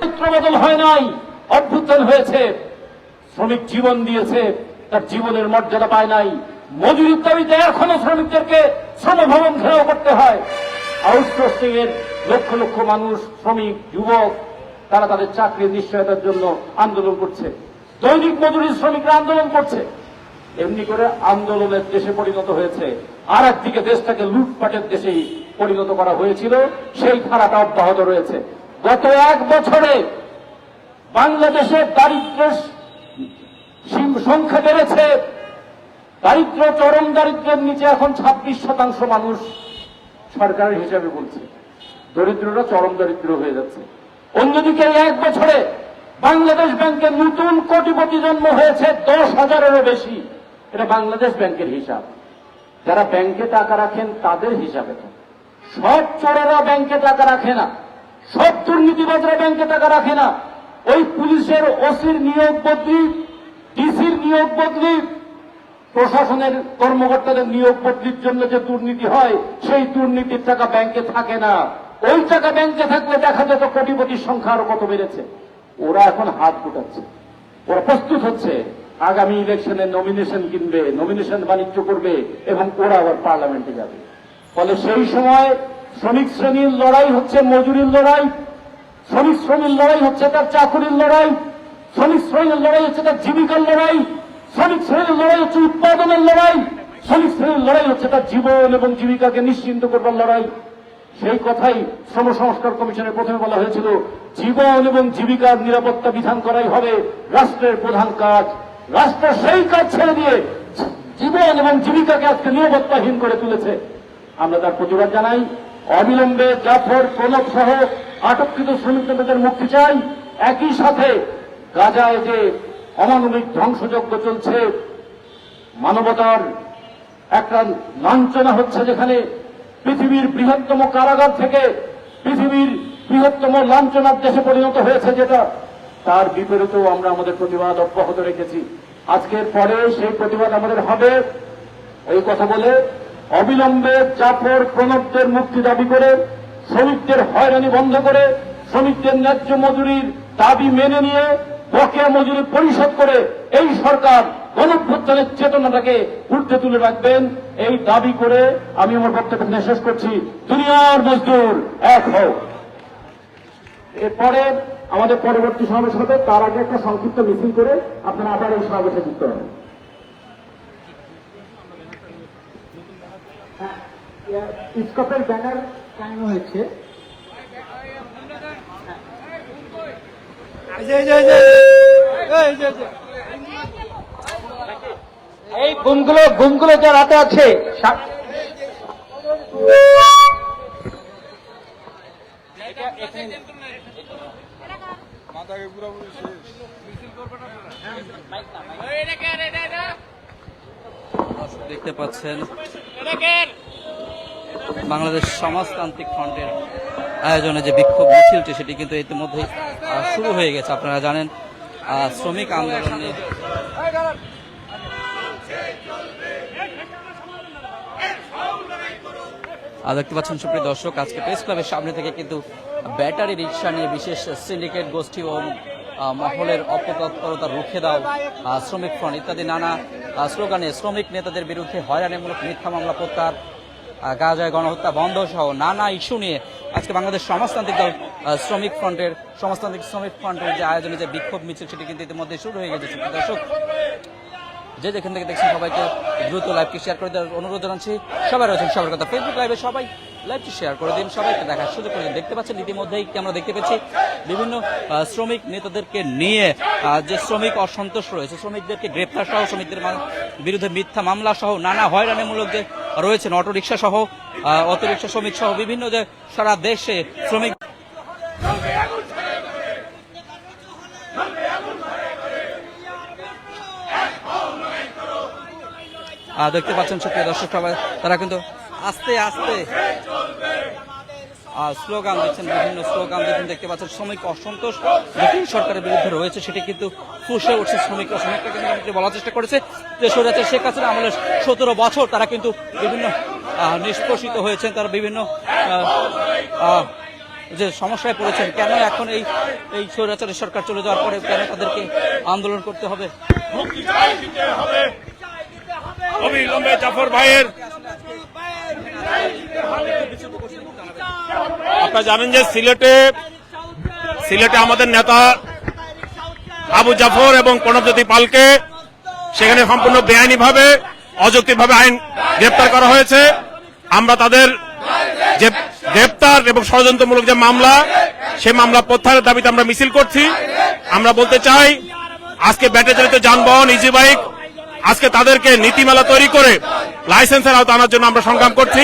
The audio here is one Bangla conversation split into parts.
বদল হয় নাই, অভ্যুত্থান হয়েছে, শ্রমিক জীবন দিয়েছে, তার জীবনের মর্যাদা পায় নাই। মজুরির দাবিতে এখনও শ্রমিকদেরকে শ্রমভবন ঘেরাও করতে হয়। আউটসোর্সিং এর লক্ষ লক্ষ মানুষ, শ্রমিক, যুবক, তারা তাদের চাকরির নিশ্চয়তার জন্য আন্দোলন করছে। দৈনিক মজুরি শ্রমিকরা আন্দোলন করছে। এমনি করে আন্দোলনের দেশে পরিণত হয়েছে। আর একদিকে দেশটাকে লুটপাটের দেশেই পরিণত করা হয়েছিল, সেই ধারাটা অব্যাহত রয়েছে। গত এক বছরে বাংলাদেশের দারিদ্র সংখ্যা বেড়েছে। দারিদ্র, চরম দারিদ্রের নিচে এখন ছাব্বিশ শতাংশ মানুষ সরকারের হিসাবে বলছে। দরিদ্ররা চরম দরিদ্র হয়ে যাচ্ছে। অন্যদিকে এক বছরে বাংলাদেশ ব্যাংকের নতুন কোটিপতি জন্ম হয়েছে দশ হাজারেরও বেশি। এটা বাংলাদেশ ব্যাংকের হিসাব। যারা ব্যাংকে টাকা রাখেন তাদের হিসাবে সব চোরেরা ব্যাংকে টাকা রাখে না। সব দুর্নীতিবাজরা ব্যাংকে টাকা রাখে না। ওই পুলিশের ওসির নিয়োগ বদলি, ডিসির নিয়োগ বদলি, প্রশাসনের কর্মকর্তাদের নিয়োগ বদলির জন্য যে দুর্নীতি হয়, সেই দুর্নীতির টাকা ব্যাংকে থাকে না। ওই টাকা ব্যাংকে থাকলে দেখা যেত কোটিপতির সংখ্যা আরও কত বেড়েছে। ওরা এখন হাত গুটাচ্ছে। ওরা প্রস্তুত হচ্ছে। আগামী ইলেকশনে নমিনেশন কিনবে নমিনেশন বাণিজ্য করবে এবং ওরা আবার পার্লামেন্টে যাবে। ফলে সেই সময় শ্রমিক শ্রেণির লড়াই হচ্ছে মজুরির লড়াই, শ্রমিক শ্রেণির লড়াই হচ্ছে তার চাকুরির লড়াই, শ্রমিক শ্রেণির লড়াই হচ্ছে তার জীবিকার লড়াই, শ্রমিক শ্রেণির লড়াই হচ্ছে উৎপাদনের লড়াই, শ্রমিক শ্রেণির লড়াই হচ্ছে তার জীবন এবং জীবিকাকে নিশ্চিন্ত করবার লড়াই। সেই কথাই শ্রম সংস্কার কমিশনের প্রথমে বলা হয়েছিল, জীবন এবং জীবিকার নিরাপত্তা বিধান করাই হবে রাষ্ট্রের প্রধান কাজ। রাষ্ট্র সেই কাজ ছেড়ে দিয়ে জীবন এবং জীবিকাকে আজকে নিরাপত্তাহীন করে তুলেছে। আমরা তার প্রতিবাদ জানাই। অবিলম্বে জাফর প্রণব সহ আটককৃত শ্রমিক নেতাদের মুক্তি চাই। একই সাথে গাজায় যে অমানবিক ধ্বংসযজ্ঞ চলছে, মানবতার একটা লাঞ্ছনা হচ্ছে যেখানে পৃথিবীর বৃহত্তম কারাগার থেকে পৃথিবীর বৃহত্তম লাঞ্ছনার দেশে পরিণত হয়েছে যেটা, তার বিপরীতেও আমরা আমাদের প্রতিবাদ অব্যাহত রেখেছি। আজকের পরে সেই প্রতিবাদ আমাদের হবে। এই কথা বলে অবিলম্বে জাফর প্রণবদের মুক্তি দাবি করে, শ্রমিকদের হয়রানি বন্ধ করে, শ্রমিকদের ন্যায্য মজুরির দাবি মেনে নিয়ে বকেয়া মজুরি পরিশোধ করে এই সরকার গণভ্যুত্থানের চেতনাটাকে উর্ধে তুলে রাখবেন। এই দাবি করে আমি আমার বক্তব্য শেষ করছি। দুনিয়ার মজদুর এক হোক এরপরে আমাদের পরবর্তী সমাবেশ হবে। তার আগে একটা সংক্ষিপ্ত মিছিল করে আপনারা আবার এই সমাবেশে যুক্ত হবেন। ইস্কপের ব্যানার টাঙানো হয়েছে। এই বুমগুলো বুমগুলো যার হাতে আছে দেখতে পাচ্ছেন বাংলাদেশ সমাজতান্ত্রিক ফ্রন্টের আয়োজনে যে বিক্ষোভ মিছিলটি সেটি কিন্তু ইতিমধ্যেই আহ, শুরু হয়ে গেছে। আপনারা জানেন শ্রমিক আন্দোলনে দেখতে পাচ্ছেন সুপ্রিয় দর্শক আজকে প্রেস ক্লাবের সামনে থেকে কিন্তু ব্যাটারি রিক্সা নিয়ে বিশেষ সিন্ডিকেট গোষ্ঠী ও মহলের অপতৎপরতা রুখে দাও শ্রমিক ফ্রন্ট ইত্যাদি নানা স্লোগানে শ্রমিক নেতাদের বিরুদ্ধে হয়রানিমূলক মিথ্যা মামলা প্রত্যাহার গাজায় গণহত্যা বন্ধ সহ নানা ইস্যু নিয়ে আজকে বাংলাদেশ সমাজতান্ত্রিক দল শ্রমিক ফ্রন্টের, সমাজতান্ত্রিক শ্রমিক ফ্রন্টের যে আয়োজনে যে বিক্ষোভ মিছিল, সেটি কিন্তু ইতিমধ্যে শুরু হয়ে গেছে। দর্শক, যে যেখান থেকে দেখছেন সবাইকে দ্রুত লাইভকে শেয়ার করে দেওয়ার অনুরোধ জানাচ্ছি। সবাই রয়েছেন সবার কথা। ফেসবুক লাইভে সবাই লাইভটি শেয়ার করে দিন, সবাইকে দেখার সুযোগ করে দিন। দেখতে পাচ্ছেন, ইতিমধ্যেই আমরা দেখতে পেয়েছি, বিভিন্ন শ্রমিক নেতাদেরকে নিয়ে যে শ্রমিক অসন্তোষ রয়েছে, শ্রমিকদেরকে গ্রেপ্তার সহ, শ্রমিকদের বিরুদ্ধে মিথ্যা মামলা সহ, নানা হয়রানিমূলক যে রয়েছেন অটোরিকশা সহ অটোরিকশা শ্রমিক সহ, বিভিন্ন যে সারা দেশে শ্রমিক দেখতে পাচ্ছেন, সুপ্রিয় দর্শক সবাই, তারা কিন্তু আস্তে আস্তে স্লোগান দিচ্ছেন বিভিন্ন স্লোগান দিচ্ছেন দেখতে পাচ্ছেন শ্রমিক অসন্তোষ যেটি সরকারের বিরুদ্ধে রয়েছে সেটি কিন্তু ফুসে উঠছে শ্রমিক শ্রমিকরা কিন্তু বলার চেষ্টা করেছে। যে সৌরাচার শেখ হাসিনা আমলের সতেরো বছর তারা কিন্তু বিভিন্ন নিষ্পোষিত হয়েছেন তারা বিভিন্ন যে সমস্যায় পড়েছেন কেন এখন এই এই স্বৈরাচারী সরকার চলে যাওয়ার পরে কেন তাদেরকে আন্দোলন করতে হবে? মুক্তি চাই দিতে হবে। অবিলম্বে জাফর ভাইয়ের আপনারা জানেন যে সিলেটে সিলেটে আমাদের নেতা আবু জাফর এবং প্রণবজ্যোতি পালকে সেখানে সম্পূর্ণ বেআইনি ভাবে অযৌক্তিক ভাবে আইন গ্রেপ্তার করা হয়েছে। আমরা তাদের যে গ্রেপ্তার এবং ষড়যন্ত্রমূলক যে মামলা, সে মামলা প্রত্যাহারের দাবিতে আমরা মিছিল করছি। আমরা বলতে চাই, আজকে ব্যাটারি চালিত যানবাহন ইজি বাইক আজকে তাদেরকে নীতিমালা তৈরি করে লাইসেন্সের আওতা আনার জন্য আমরা সংগ্রাম করছি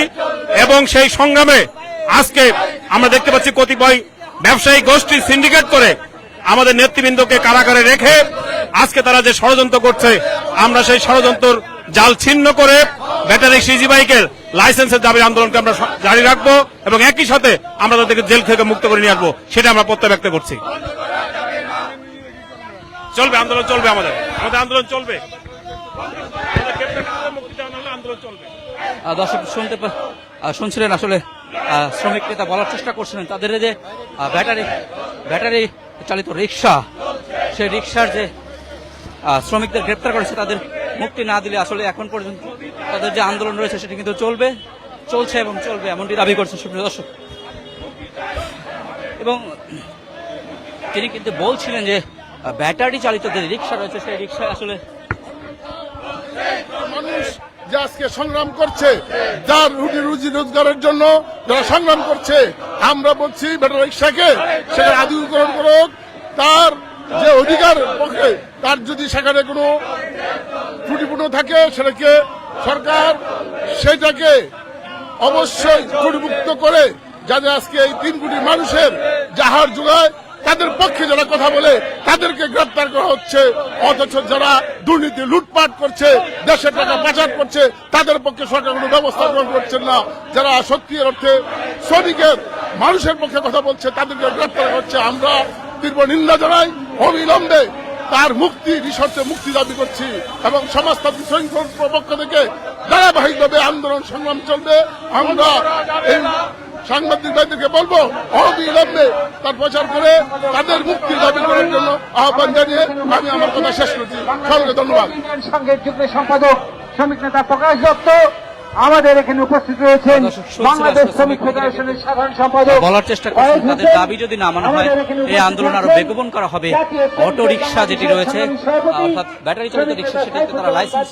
এবং সেই সংগ্রামে আজকে আমরা দেখতে পাচ্ছি কতিপয় ব্যবসায়ী গোষ্ঠী সিন্ডিকেট করে আমাদের নেতৃবৃন্দকে কারাগারে রেখে আজকে তারা যে ষড়যন্ত্র করছে, আমরা সেই ষড়যন্ত্র জাল ছিন্ন করে ব্যাটারি সিজি বাইকের লাইসেন্সের দাবির আন্দোলনকে আমরা জারি রাখব এবং একই সাথে আমরা তাদেরকে জেল থেকে মুক্ত করে নিয়ে আসব, সেটা আমরা প্রত্যয় ব্যক্ত করছি। চলবে, আন্দোলন চলবে আমাদের। আমাদের আন্দোলন চলবে। দর্শক, শুনতে শুনছিলেন আসলে শ্রমিক নেতা বলার চেষ্টা করছিলেন, তাদের যে ব্যাটারি ব্যাটারি চালিত রিক্সা, সেই রিক্সার যে শ্রমিকদের গ্রেপ্তার করেছে, তাদের মুক্তি না দিলে আসলে এখন পর্যন্ত তাদের যে আন্দোলন রয়েছে, সেটি কিন্তু চলবে, চলছে এবং চলবে এমনটি দাবি করছে সুপ্রিয় দর্শক। এবং তিনি কিন্তু বলছিলেন যে ব্যাটারি চালিত যে রিক্সা রয়েছে, সেই রিক্সায় আসলে যে আজকে সংগ্রাম করছে, যার রুটি রুজি রোজগারের জন্য যারা সংগ্রাম করছে, আমরা বলছি ব্যাটারি রিক্সাকে সেখানে আধুনিকরণ করুক। তার যে অধিকার পক্ষে, তার যদি সেখানে কোনো ত্রুটিপূর্ণ থাকে, সেটাকে সরকার সেটাকে অবশ্যই ত্রুটিমুক্ত করে, যাতে আজকে এই তিন কোটি মানুষের যাহার যোগায় তাদের পক্ষে যারা কথা বলে, তাদেরকে গ্রেপ্তার করা হচ্ছে। অথচ যারা দুর্নীতি লুটপাট করছে দেশের টাকা পাচার করছে, তাদের পক্ষে সরকার কোনো ব্যবস্থা গ্রহণ করছেন না। যারা সত্যির অর্থে শ্রমিকের, মানুষের পক্ষে কথা বলছে, তাদেরকে গ্রেপ্তার করছে আমরা তীব্র নিন্দা জানাই, অবিলম্বে তার মুক্তি, রিসর্টে মুক্তি দাবি করছি এবং সমাজতান্ত্রিক শৃঙ্খল পক্ষ থেকে ধারাবাহিকভাবে আন্দোলন সংগ্রাম চলবে। আমরা এই সাংবাদিক ভাইদেরকে বলব অবিলম্বে তার প্রচার করে তাদের মুক্তি দাবি করার জন্য আহ্বান জানিয়ে আমি আমার কথা শেষ করছি। সকলকে ধন্যবাদ। যুগ্ম সম্পাদক শ্রমিক নেতা প্রকাশ দত্ত আমাদের এখানে উপস্থিত রয়েছেন বাংলাদেশ শ্রমিক ফেডারেশনের সাধারণ সম্পাদক বলার চেষ্টা করছেন তাদের দাবি যদি না মানা হয় এই আন্দোলন আরও বেগবন করা হবে। অটো রিক্সা যেটি রয়েছে অর্থাৎ ব্যাটারি চালিত রিক্সা সেটিতে তারা লাইসেন্স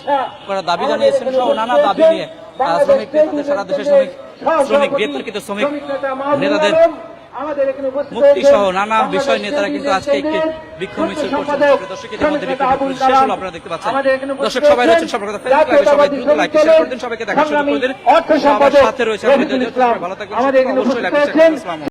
করার দাবি জানিয়েছেন সহ নানা দাবি নিয়ে শ্রমিক নেতাদের সারা দেশের শ্রমিক শ্রমিক বিতর্কিত শ্রমিক নেতাদের মুক্তি সহ নানা বিষয় নিয়ে তারা কিন্তু আজকে একটি বিক্ষোভ মিছিল করছেন। দর্শক ইতিমধ্যে বিক্ষোভ শেষ হলো আপনারা দেখতে পাচ্ছেন। দর্শক সবাই রয়েছেন সবার কথা ফেসবুক লাইভে সবাই দ্রুত লাইক শেয়ার করে দিন সবাইকে দেখা শুরু করে দিন। সাথে রয়েছে ভালো থাকবেন অবশ্যই লাইক শেয়ার।